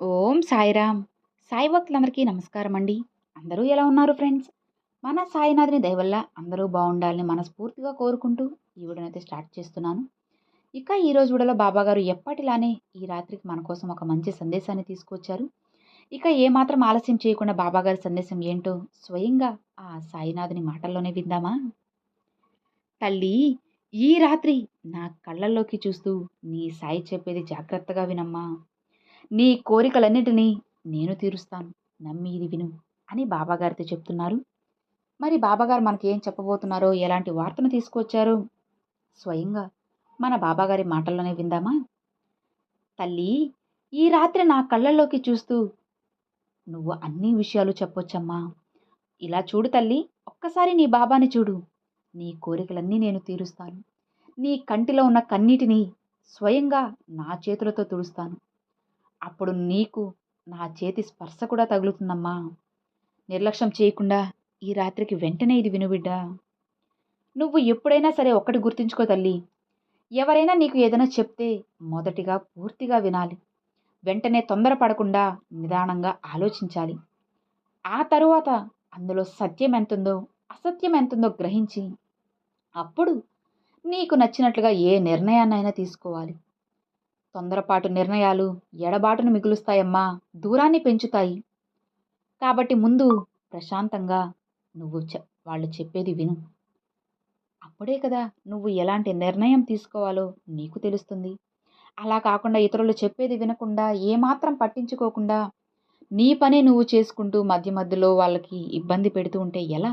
ఓం సాయిరామ్. సాయి భక్తులందరికీ నమస్కారం అండి అందరూ ఎలా ఉన్నారు ఫ్రెండ్స్? మన సాయినాథుని దయవల్ల అందరూ బాగుండాలని మనస్ఫూర్తిగా కోరుకుంటూ ఈ వీడియోనైతే స్టార్ట్ చేస్తున్నాను. ఇక ఈ రోజు వీడియోలో బాబాగారు ఎప్పటిలానే ఈ రాత్రికి మన కోసం ఒక మంచి సందేశాన్ని తీసుకొచ్చారు. ఇక ఏమాత్రం ఆలస్యం చేయకుండా బాబాగారి సందేశం ఏంటో స్వయంగా ఆ సాయినాథుని మాటల్లోనే విందామా? తల్లి ఈ రాత్రి నా కళ్ళల్లోకి చూస్తూ నీ సాయి చెప్పేది జాగ్రత్తగా వినమ్మా. నీ కోరికలన్నిటినీ నేను తీరుస్తాను. నమ్మి ఇది విను అని బాబాగారితో చెప్తున్నారు. మరి బాబాగారు మనకి ఏం చెప్పబోతున్నారో ఎలాంటి వార్తను తీసుకొచ్చారు స్వయంగా మన బాబాగారి మాటల్లోనే విందామా? తల్లి ఈ రాత్రి నా కళ్ళల్లోకి చూస్తూ నువ్వు అన్ని విషయాలు చెప్పొచ్చమ్మా. ఇలా చూడు తల్లి ఒక్కసారి నీ బాబాని చూడు. నీ కోరికలన్నీ నేను తీరుస్తాను. నీ కంటిలో ఉన్న కన్నీటిని స్వయంగా నా చేతులతో తుడుస్తాను. అప్పుడు నీకు నా చేతి స్పర్శ కూడా తగులుతుందమ్మా. నిర్లక్ష్యం చేయకుండా ఈ రాత్రికి వెంటనే ఇది వినుబిడ్డా నువ్వు ఎప్పుడైనా సరే ఒక్కటి గుర్తుంచుకో తల్లి. ఎవరైనా నీకు ఏదైనా చెప్తే మొదటిగా పూర్తిగా వినాలి. వెంటనే తొందరపడకుండా నిదానంగా ఆలోచించాలి. ఆ తరువాత అందులో సత్యం ఎంతుందో అసత్యం ఎంతుందో గ్రహించి అప్పుడు నీకు నచ్చినట్లుగా ఏ నిర్ణయాన్నైనా తీసుకోవాలి. తొందరపాటు నిర్ణయాలు ఎడబాటును మిగులుస్తాయమ్మా. దూరాన్ని పెంచుతాయి. కాబట్టి ముందు ప్రశాంతంగా నువ్వు చె వాళ్ళు చెప్పేది విను. అప్పుడే కదా నువ్వు ఎలాంటి నిర్ణయం తీసుకోవాలో నీకు తెలుస్తుంది. అలా కాకుండా ఇతరులు చెప్పేది వినకుండా ఏమాత్రం పట్టించుకోకుండా నీ పనే నువ్వు చేసుకుంటూ మధ్య మధ్యలో వాళ్ళకి ఇబ్బంది పెడుతూ ఉంటే ఎలా?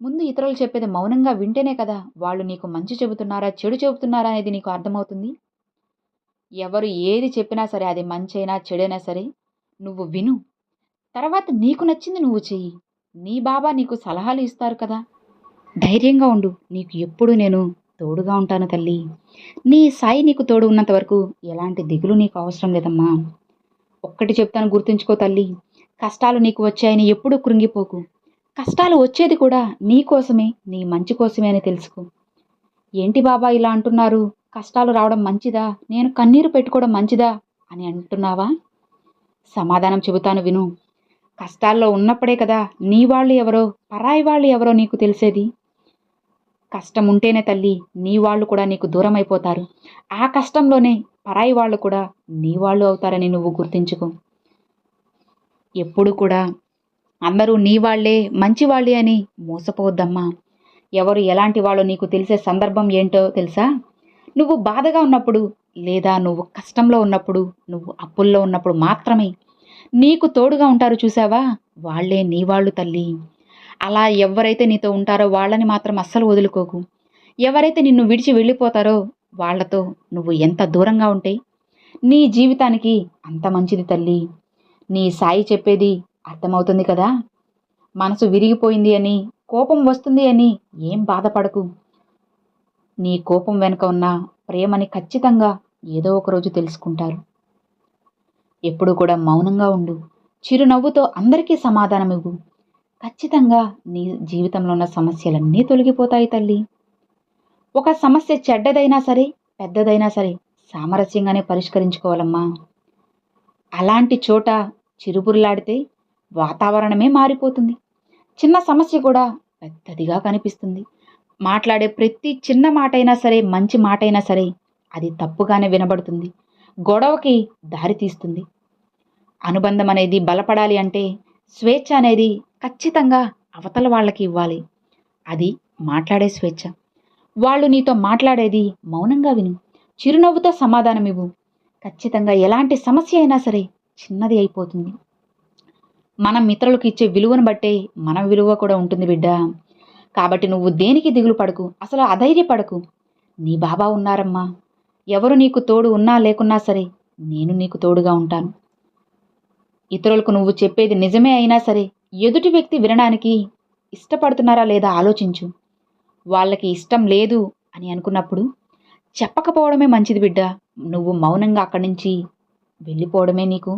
ముందు ఇతరులు చెప్పేది మౌనంగా వింటేనే కదా వాళ్ళు నీకు మంచి చెబుతున్నారా చెడు చెబుతున్నారా అనేది నీకు అర్థమవుతుంది. ఎవరు ఏది చెప్పినా సరే అది మంచైనా చెడైనా సరే నువ్వు విను. తర్వాత నీకు నచ్చింది నువ్వు చెయ్యి. నీ బాబా నీకు సలహాలు ఇస్తారు కదా. ధైర్యంగా ఉండు. నీకు ఎప్పుడు నేను తోడుగా ఉంటాను తల్లి. నీ సాయి నీకు తోడు ఉన్నంత వరకు ఎలాంటి దిగులు నీకు అవసరం లేదమ్మా. ఒక్కటి చెప్తాను గుర్తుంచుకో తల్లి. కష్టాలు నీకు వచ్చాయని ఎప్పుడూ కృంగిపోకు. కష్టాలు వచ్చేది కూడా నీ కోసమే నీ మంచి కోసమే అని తెలుసుకో. ఏంటి బాబా ఇలా అంటున్నారు? కష్టాలు రావడం మంచిదా? నేను కన్నీరు పెట్టుకోవడం మంచిదా? అని అంటున్నావా? సమాధానం చెబుతాను విను. కష్టాల్లో ఉన్నప్పుడే కదా నీ వాళ్ళు ఎవరో పరాయి వాళ్ళు ఎవరో నీకు తెలిసేది? కష్టం ఉంటేనే తల్లి నీ వాళ్ళు కూడా నీకు దూరం అయిపోతారు ఆ కష్టంలోనే పరాయి వాళ్ళు కూడా నీ వాళ్ళు అవుతారని నువ్వు గుర్తించుకో. ఎప్పుడు కూడా అందరూ నీ వాళ్ళే మంచి వాళ్ళే అని మోసపోవద్దమ్మా. ఎవరు ఎలాంటి వాళ్ళు నీకు తెలిసే సందర్భం ఏంటో తెలుసా? నువ్వు బాధగా ఉన్నప్పుడు లేదా నువ్వు కష్టంలో ఉన్నప్పుడు నువ్వు అప్పుల్లో ఉన్నప్పుడు మాత్రమే నీకు తోడుగా ఉంటారు చూసావా? వాళ్ళే నీ వాళ్ళు తల్లి. అలా ఎవరైతే నీతో ఉంటారో వాళ్ళని మాత్రం అస్సలు వదులుకోకు. ఎవరైతే నిన్ను విడిచి వెళ్ళిపోతారో వాళ్ళతో నువ్వు ఎంత దూరంగా ఉంటే నీ జీవితానికి అంత మంచిది తల్లి. నీ సాయి చెప్పేది అర్థమవుతుంది కదా? మనసు విరిగిపోయింది అని కోపం వస్తుంది అని ఏం బాధపడకు. నీ కోపం వెనుక ఉన్న ప్రేమని ఖచ్చితంగా ఏదో ఒక రోజు తెలుసుకుంటారు. ఎప్పుడు కూడా మౌనంగా ఉండు. చిరునవ్వుతో అందరికీ సమాధానం ఇవ్వు. ఖచ్చితంగా నీ జీవితంలో ఉన్న సమస్యలన్నీ తొలగిపోతాయి తల్లి. ఒక సమస్య చెడ్డదైనా సరే పెద్దదైనా సరే సామరస్యంగానే పరిష్కరించుకోవాలమ్మా. అలాంటి చోట చిరుబుర్లాడితే వాతావరణమే మారిపోతుంది. చిన్న సమస్య కూడా పెద్దదిగా కనిపిస్తుంది. మాట్లాడే ప్రతి చిన్న మాట అయినా సరే మంచి మాట అయినా సరే అది తప్పుగానే వినబడుతుంది. గొడవకి దారి తీస్తుంది. అనుబంధం అనేది బలపడాలి అంటే స్వేచ్ఛ అనేది ఖచ్చితంగా అవతల వాళ్ళకి ఇవ్వాలి. అది మాట్లాడే స్వేచ్ఛ. వాళ్ళు నీతో మాట్లాడేది మౌనంగా విను. చిరునవ్వుతో సమాధానం ఇవ్వు. ఖచ్చితంగా ఎలాంటి సమస్య అయినా సరే చిన్నది అయిపోతుంది. మనం ఇతరులకు ఇచ్చే విలువను బట్టే మన విలువ కూడా ఉంటుంది బిడ్డ. కాబట్టి నువ్వు దేనికి దిగులు పడకు? అసలు అధైర్యపడకు. నీ బాబా ఉన్నారమ్మా. ఎవరు నీకు తోడు ఉన్నా లేకున్నా సరే నేను నీకు తోడుగా ఉంటాను. ఇతరులకు నువ్వు చెప్పేది నిజమే అయినా సరే ఎదుటి వ్యక్తి వినడానికి ఇష్టపడుతున్నారా లేదా ఆలోచించు. వాళ్ళకి ఇష్టం లేదు అని అనుకున్నప్పుడు చెప్పకపోవడమే మంచిది బిడ్డ. నువ్వు మౌనంగా అక్కడి నుంచి వెళ్ళిపోవడమే నీకు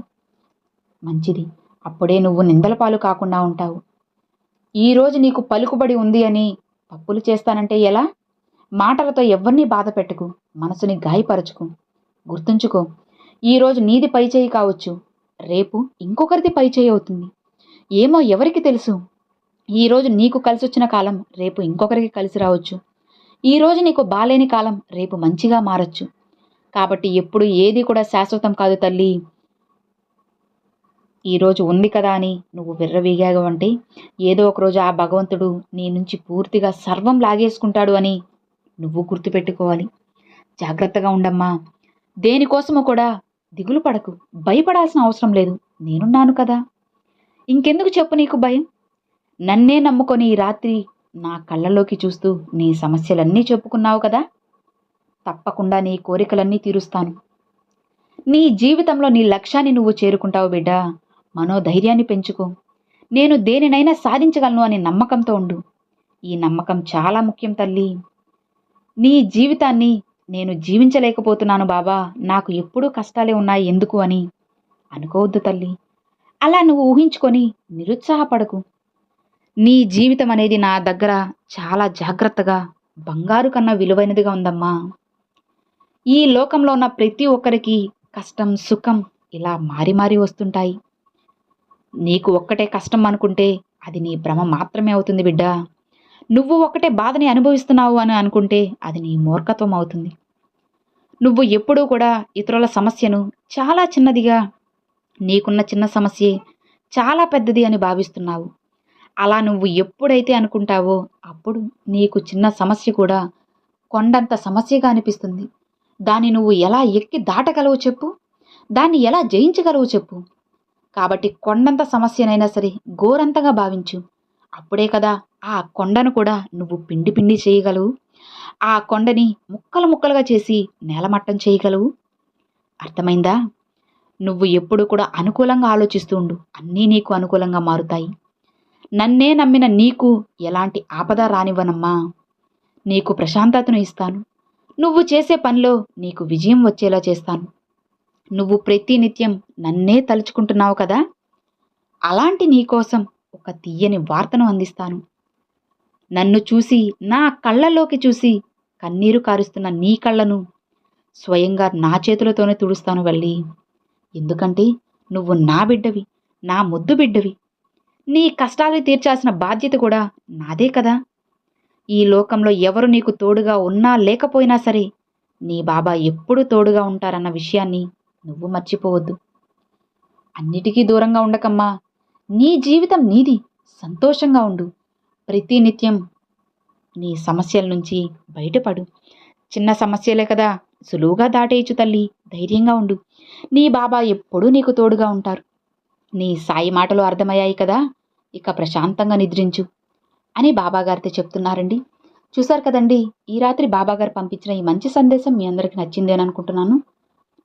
మంచిది. అప్పుడే నువ్వు నిందల పాలు కాకుండా ఉంటావు. ఈరోజు నీకు పలుకుబడి ఉంది అని తప్పులు చేస్తానంటే ఎలా? మాటలతో ఎవరిని బాధ పెట్టుకు మనసుని గాయపరచుకు. గుర్తుంచుకో ఈరోజు నీది పైచేయి కావచ్చు రేపు ఇంకొకరిది పై చేయి అవుతుంది. ఏమో ఎవరికి తెలుసు? ఈరోజు నీకు కలిసి వచ్చిన కాలం రేపు ఇంకొకరికి కలిసి రావచ్చు. ఈరోజు నీకు బాలేని కాలం రేపు మంచిగా మారచ్చు. కాబట్టి ఎప్పుడు ఏది కూడా శాశ్వతం కాదు తల్లి. ఈరోజు ఉంది కదా అని నువ్వు విర్రవీగావు అంటే ఏదో ఒకరోజు ఆ భగవంతుడు నీ నుంచి పూర్తిగా సర్వం లాగేసుకుంటాడు అని నువ్వు గుర్తుపెట్టుకోవాలి. జాగ్రత్తగా ఉండమ్మా. దేనికోసమో కూడా దిగులు పడకు. భయపడాల్సిన అవసరం లేదు. నేనున్నాను కదా. ఇంకెందుకు చెప్పు నీకు భయం? నన్నే నమ్ముకొని ఈ రాత్రి నా కళ్ళలోకి చూస్తూ నీ సమస్యలన్నీ చెప్పుకున్నావు కదా? తప్పకుండా నీ కోరికలన్నీ తీరుస్తాను. నీ జీవితంలో నీ లక్ష్యాన్ని నువ్వు చేరుకుంటావు బిడ్డా. మనోధైర్యాన్ని పెంచుకో. నేను దేనినైనా సాధించగలను అనే నమ్మకంతో ఉండు. ఈ నమ్మకం చాలా ముఖ్యం తల్లి. నీ జీవితాన్ని నేను జీవించలేకపోతున్నాను బాబా. నాకు ఎప్పుడూ కష్టాలే ఉన్నాయి ఎందుకు అని అనుకోవద్దు తల్లి. అలా నువ్వు ఊహించుకొని నిరుత్సాహపడకు. నీ జీవితం అనేది నా దగ్గర చాలా జాగ్రత్తగా బంగారు కన్నా విలువైనదిగా ఉందమ్మా. ఈ లోకంలో ఉన్న ప్రతి ఒక్కరికి కష్టం సుఖం ఇలా మారి మారి వస్తుంటాయి. నీకు ఒక్కటే కష్టం అనుకుంటే అది నీ భ్రమ మాత్రమే అవుతుంది బిడ్డ. నువ్వు ఒక్కటే బాధని అనుభవిస్తున్నావు అని అనుకుంటే అది నీ మూర్ఖత్వం అవుతుంది. నువ్వు ఎప్పుడూ కూడా ఇతరుల సమస్యను చాలా చిన్నదిగా నీకున్న చిన్న సమస్యే చాలా పెద్దది అని భావిస్తున్నావు. అలా నువ్వు ఎప్పుడైతే అనుకుంటావో అప్పుడు నీకు చిన్న సమస్య కూడా కొండంత సమస్యగా అనిపిస్తుంది. దాన్ని నువ్వు ఎలా ఎక్కి దాటగలవు చెప్పు? దాన్ని ఎలా జయించగలవు చెప్పు? కాబట్టి కొండంత సమస్యనైనా సరే ఘోరంతగా భావించు. అప్పుడే కదా ఆ కొండను కూడా నువ్వు పిండి పిండి చేయగలవు. ఆ కొండని ముక్కలు ముక్కలుగా చేసి నేలమట్టం చేయగలవు. అర్థమైందా? నువ్వు ఎప్పుడు కూడా అనుకూలంగా ఆలోచిస్తూ ఉండు. అన్నీ నీకు అనుకూలంగా మారుతాయి. నన్నే నమ్మిన నీకు ఎలాంటి ఆపద రానివ్వనమ్మా. నీకు ప్రశాంతతను ఇస్తాను. నువ్వు చేసే పనిలో నీకు విజయం వచ్చేలా చేస్తాను. నువ్వు ప్రతినిత్యం నన్నే తలుచుకుంటున్నావు కదా? అలాంటి నీకోసం ఒక తీయని వార్తను అందిస్తాను. నన్ను చూసి నా కళ్ళలోకి చూసి కన్నీరు కారుస్తున్న నీ కళ్ళను స్వయంగా నా చేతులతోనే తుడుస్తాను వెళ్ళి. ఎందుకంటే నువ్వు నా బిడ్డవి నా ముద్దు బిడ్డవి. నీ కష్టాలు తీర్చాల్సిన బాధ్యత కూడా నాదే కదా? ఈ లోకంలో ఎవరు నీకు తోడుగా ఉన్నా లేకపోయినా సరే నీ బాబా ఎప్పుడూ తోడుగా ఉంటారన్న విషయాన్ని నువ్వు మర్చిపోవద్దు. అన్నిటికీ దూరంగా ఉండకమ్మా. నీ జీవితం నీది. సంతోషంగా ఉండు. ప్రతి నిత్యం నీ సమస్యల నుంచి బయటపడు. చిన్న సమస్యలే కదా. సులువుగా దాటేయచ్చు తల్లి. ధైర్యంగా ఉండు. నీ బాబా ఎప్పుడూ నీకు తోడుగా ఉంటారు. నీ సాయి మాటలు అర్థమయ్యాయి కదా. ఇక ప్రశాంతంగా నిద్రించు అని బాబాగారితో చెప్తున్నారండి. చూసారు కదండి ఈ రాత్రి బాబాగారు పంపించిన ఈ మంచి సందేశం మీ అందరికి నచ్చిందేననుకుంటున్నాను.